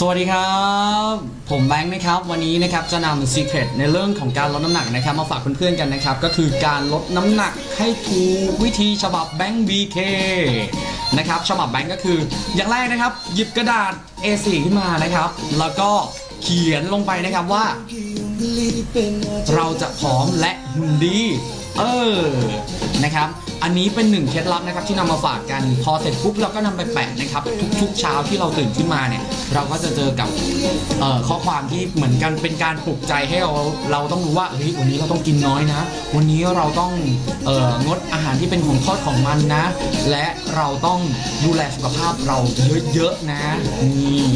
สวัสดีครับ ผมแบงค์นะครับ วันนี้นะครับจะนำ Secret ในเรื่องของการลดน้ำหนักนะครับ มาฝากเพื่อนๆกันนะครับ ก็คือการลดน้ำหนักให้ถูกวิธีฉบับแบงค์ BK นะครับฉบับแบงค์ก็คือ อย่างแรกนะครับ หยิบกระดาษ A4 ขึ้นมานะครับ แล้วก็เขียนลงไปนะครับว่า เราจะผอมและหุ่นดี เออนะครับ อันนี้เป็นหนึ่งเคล็ดลับนะครับที่นำมาฝากกัน พอเสร็จปุ๊บเราก็นำไปแปะนะครับ ทุกๆเช้าที่เราตื่นขึ้นมาเนี่ย เราก็จะเจอกับข้อความที่เหมือนกันเป็นการปลุกใจให้เราเราต้องรู้ว่าเฮ้ยวันนี้เราต้องกินน้อยนะ วันนี้เราต้องเอองดอาหารที่เป็นของทอดของมันนะ และเราต้องดูแลสุขภาพเราเยอะๆนะนี่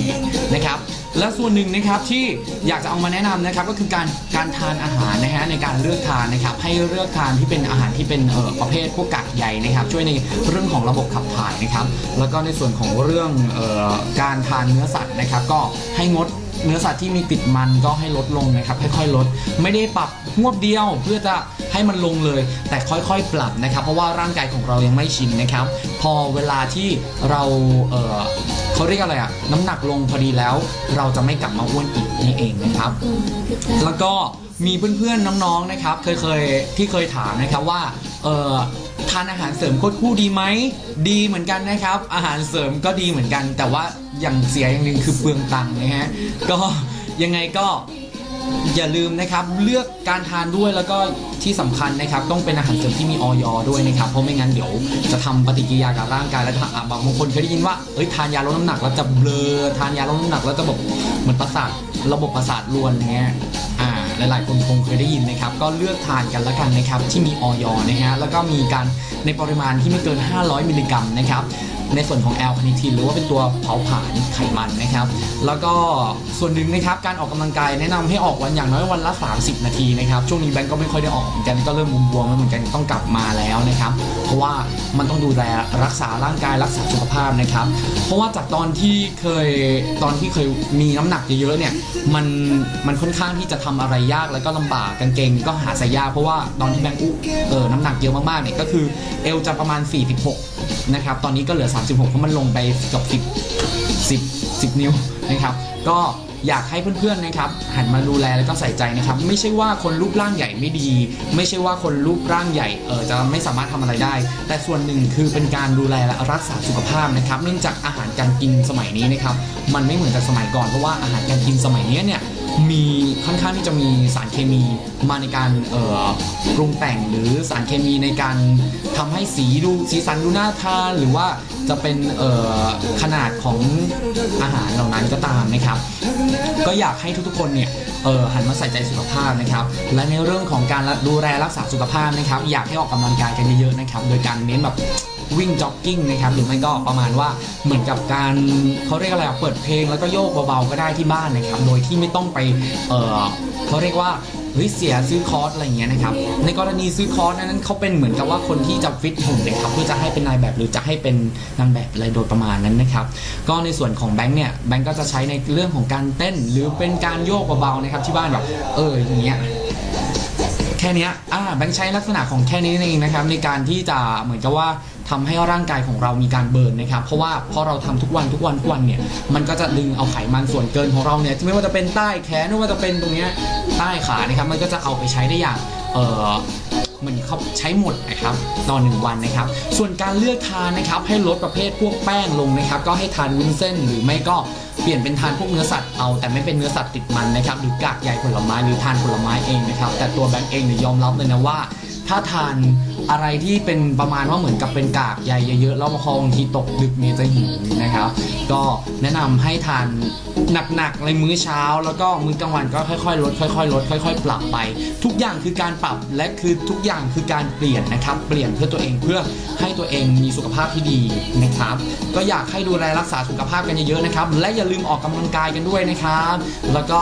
นะครับและส่วนหนึ่งนะครับที่อยากจะเอามาแนะนำนะครับก็คือการการทานอาหารนะฮะในการเลือกทานนะครับให้เลือกทานที่เป็นอาหารที่เป็นประเภทพวกกากใยนะครับ ช่วยในเรื่องของระบบขับถ่ายนะครับ แล้วก็ในส่วนของเรื่องออการทานเนื้อสัตว์นะครับ ก็ให้งดเนื้อสัตว์ที่มีติดมันก็ให้ลดลงนะครับค่อยๆลด ไม่ได้ปรับหวบเดียวเพื่อจะให้มันลงเลย แต่ค่อยๆปรับนะครับ เพราะว่าร่างกายของเรายังไม่ชินนะครับ พอเวลาที่เราเออเขาเรียกอะไรอะน้ำหนักลงพอดีแล้ว เราจะไม่กลับมาอ้วนอีกนี่เองนะครับ แล้วก็มีเพื่อนๆน้องๆนะครับ เคยเคยที่เคยถามนะครับว่าเออ ทานอาหารเสริมโคตรคู่ดีไหมดีเหมือนกันนะครับ อาหารเสริมก็ดีเหมือนกัน แต่ว่าอย่างเสียอย่างหนึ่งคือเปลืองตังค์นะฮะก็ยังไงก็อย่าลืมนะครับเลือกการทานด้วยแล้วก็ที่สำคัญนะครับ ต้องเป็นอาหารเสริมที่มีออยด้วยนะครับ เพราะไม่งั้นเดี๋ยวจะทำปฏิกิริยากับร่างกายแล้วถ้าอะบางคนเคยได้ยินว่าเอ้ยทานยาลดน้ำหนักแล้วจะเบลอทานยาลดน้ำหนักแล้วจะแบบเหมือนประสาทระบบประสาทรวนอย่างเงี้ย หลายๆคนคงเคยได้ยินนะครับ ก็เลือกทานกันแล้วกันนะครับที่มีออยนะฮะแล้วก็มีการในปริมาณที่ไม่เกิน 500 มิลลิกรัมนะครับ ในส่วนของแอลคาเนิทินหรือว่าเป็นตัวเผาผลาญไขมันนะครับ แล้วก็ส่วนหนึ่งนะครับการออกกำลังกายแนะนำให้ออกวันอย่างน้อยวันละ 30 นาทีนะครับช่วงนี้แบงก์ก็ไม่ค่อยได้ออกเหมือนกันก็เริ่มบวมๆแล้วเหมือนกันต้องกลับมาแล้วนะครับ เพราะว่ามันต้องดูแลรักษาร่างกายรักษาสุขภาพนะครับ เพราะว่าจากตอนที่เคยตอนที่เคยมีน้ำหนักเยอะๆเนี่ยมันมันค่อนข้างที่จะทำอะไรยากแล้วก็ลำบากกางเกงก็หาใส่ยากเพราะว่าตอนที่แบงก์อุเออน้ำหนักเยอะมากๆเนี่ยก็คือเอวจะประมาณ 46 นะครับตอนนี้ก็เหลือ 36 เพราะมันลงไปกับ10 10 10 นิ้วนะครับ ก็อยากให้เพื่อนๆนะครับหันมาดูแลแล้วก็ใส่ใจนะครับ ไม่ใช่ว่าคนรูปร่างใหญ่ไม่ดี ไม่ใช่ว่าคนรูปร่างใหญ่เออจะไม่สามารถทำอะไรได้ แต่ส่วนหนึ่งคือเป็นการดูแลและรักษาสุขภาพนะครับ เนื่องจากอาหารการกินสมัยนี้นะครับมันไม่เหมือนกับสมัยก่อนเพราะว่าอาหารการกินสมัยนี้เนี่ย มีค่อนข้างที่จะมีสารเคมีมาในการเอ่อปรุงแต่งหรือสารเคมีในการทำให้สีดูสีสันดูน่าทานหรือว่าจะเป็นเอ่อขนาดของอาหารเหล่านั้นก็ตามนะครับ ก็อยากให้ทุกๆคนเนี่ยเออหันมาใส่ใจสุขภาพนะครับ และในเรื่องของการดูแลรักษาสุขภาพนะครับ อยากให้ออกกำลังกายกันเยอะๆนะครับ โดยการเน้นแบบ วิ่งจ็อกกิ้งนะครับหรือไม่ก็ประมาณว่าเหมือนกับการเขาเรียกอะไรอะเปิดเพลงแล้วก็โยกเบาๆก็ได้ที่บ้านนะครับโดยที่ไม่ต้องไปเออเขาเรียกว่าเฮ้ยเสียซื้อคอร์สอะไรอย่างเงี้ยนะครับในกรณีซื้อคอร์สนั้นเขาเป็นเหมือนกับว่าคนที่จะฟิตหุ่นนะครับเพื่อจะให้เป็นนายแบบหรือจะให้เป็นนางแบบอะไรโดยประมาณนั้นนะครับก็ในส่วนของแบงค์เนี่ยแบงค์ก็จะใช้ในเรื่องของการเต้น หรือเป็นการโยกเบาๆนะครับที่บ้านแบบเอออย่างเงี้ยแค่นี้อ่าแบงค์ใช้ลักษณะของแค่นี้เองนะครับในการที่จะเหมือนกับว่า ทำให้ร่างกายของเรามีการเบิร์นนะครับ เพราะว่าพอเราทำทุกวันทุกวันทุกวันเนี่ย มันก็จะดึงเอาไขมันส่วนเกินของเราเนี่ยไม่ว่าจะเป็นใต้แขนไม่ว่าจะเป็นตรงเนี้ยใต้ขานะครับ มันก็จะเอาไปใช้ได้อย่างเออเหมือนเขาใช้หมดนะครับตอนหนึ่งวันนะครับ ส่วนการเลือกทานนะครับให้ลดประเภทพวกแป้งลงนะครับ ก็ให้ทานวุ้นเส้นหรือไม่ก็ เปลี่ยนเป็นทานพวกเนื้อสัตว์เอาแต่ไม่เป็นเนื้อสัตว์ติดมันนะครับหรือกากใยผลไม้หรือทานผลไม้เองนะครับแต่ตัวแบงค์เองเนี่ยยอมรับเลยนะว่า ถ้าทานอะไรที่เป็นประมาณว่าเหมือนกับเป็นกากใยเยอะๆแล้วพอบางทีตกดึกเนี่ยจะหิวนะครับ ก็แนะนำให้ทานหนักๆในมื้อเช้า แล้วก็มื้อกลางวันก็ค่อยๆ ลดค่อยๆลดค่อย ๆ ปรับไป ทุกอย่างคือการปรับและคือทุกอย่างคือการเปลี่ยนนะครับ เปลี่ยนเพื่อตัวเองเพื่อให้ตัวเองมีสุขภาพที่ดีนะครับ ก็อยากให้ดูแลรักษาสุขภาพกันเยอะๆนะครับ และอย่าลืมออกกำลังกายกันด้วยนะครับ แล้วก็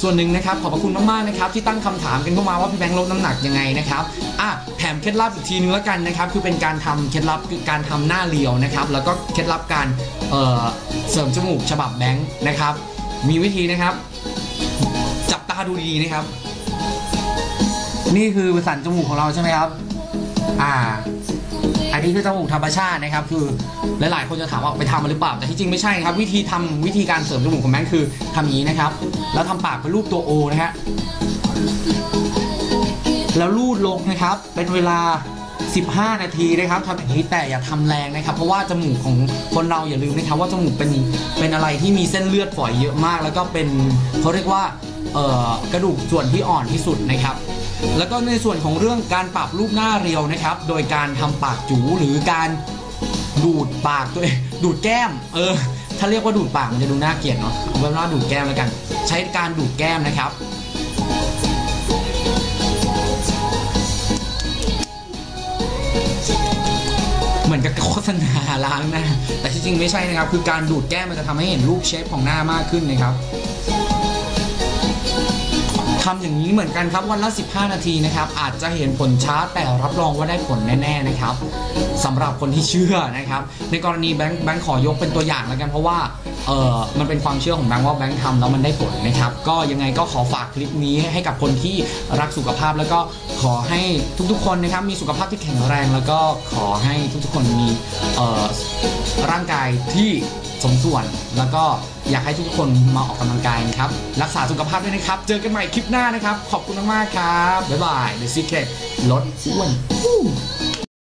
ส่วนหนึ่งนะครับขอบพระคุณมากๆนะครับที่ตั้งคำถามกันเข้ามาว่าพี่แบงค์ลดน้ำหนักยังไงนะครับอะแถมเคล็ดลับอีกทีนึงแล้วกันนะครับคือเป็นการทำเคล็ดลับคือการทำหน้าเรียวนะครับแล้วก็เคล็ดลับการเอ่อเสริมจมูกฉบับแบงค์นะครับ มีวิธีนะครับ จับตาดูดีๆนะครับ นี่คือสันจมูกของเราใช่ไหมครับ อ่า นนี้คือจมูกธรรมชาตินะครับ คือหลายๆคนจะถามว่าไปทำมาหรือเปล่า แต่ที่จริงไม่ใช่ครับ วิธีทำวิธีการเสริมจมูกของแบงค์คือทำอย่างนี้นะครับ แล้วทำปากเป็นรูปตัวโอนะฮะแล้วลูดลงนะครับ เป็นเวลา 15 นาทีนะครับทำอย่างนี้แต่อย่าทำแรงนะครับ เพราะว่าจมูกของคนเราอย่าลืมนะครับ ว่าจมูกเป็นเป็นอะไรที่มีเส้นเลือดฝอยเยอะมาก แล้วก็เป็นเขาเรียกว่าเอ่อกระดูกส่วนที่อ่อนที่สุดนะครับ แล้วก็ในส่วนของเรื่องการปรับรูปหน้าเรียวนะครับ โดยการทำปากจูหรือการดูดปากตัวเองดูดแก้ม เออ ถ้าเรียกว่าดูดปากมันจะดูน่าเกลียดเนาะเอาเป็นว่าดูดแก้มแล้วกัน ใช้การดูดแก้มนะครับ เหมือนกับโฆษณาล้างหน้าแต่ที่จริงไม่ใช่นะครับ คือการดูดแก้มมันจะทำให้เห็นรูปเชฟของหน้ามากขึ้นนะครับ ทำอย่างนี้เหมือนกันครับวันละ 15 นาทีนะครับ อาจจะเห็นผลช้าแต่รับรองว่าได้ผลแน่ ๆนะครับสำหรับคนที่เชื่อนะครับ ในกรณีแบงค์แบงค์ขอยกเป็นตัวอย่างแล้วกันเพราะว่าเออมันเป็นความเชื่อของแบงค์ว่าแบงค์ทำแล้วมันได้ผลนะครับ ก็ยังไงก็ขอฝากคลิปนี้ให้กับคนที่รักสุขภาพ แล้วก็ขอให้ทุกๆ คนนะครับมีสุขภาพที่แข็งแรง แล้วก็ขอให้ทุกๆคนมีเออร่างกายที่สมส่วนแล้วก็ อยากให้ทุกคนมาออกกำลังกายนะครับ รักษาสุขภาพด้วยนะครับ เจอกันใหม่คลิปหน้านะครับ ขอบคุณมากๆครับ บ๊ายบาย The Secret ลดอ้วน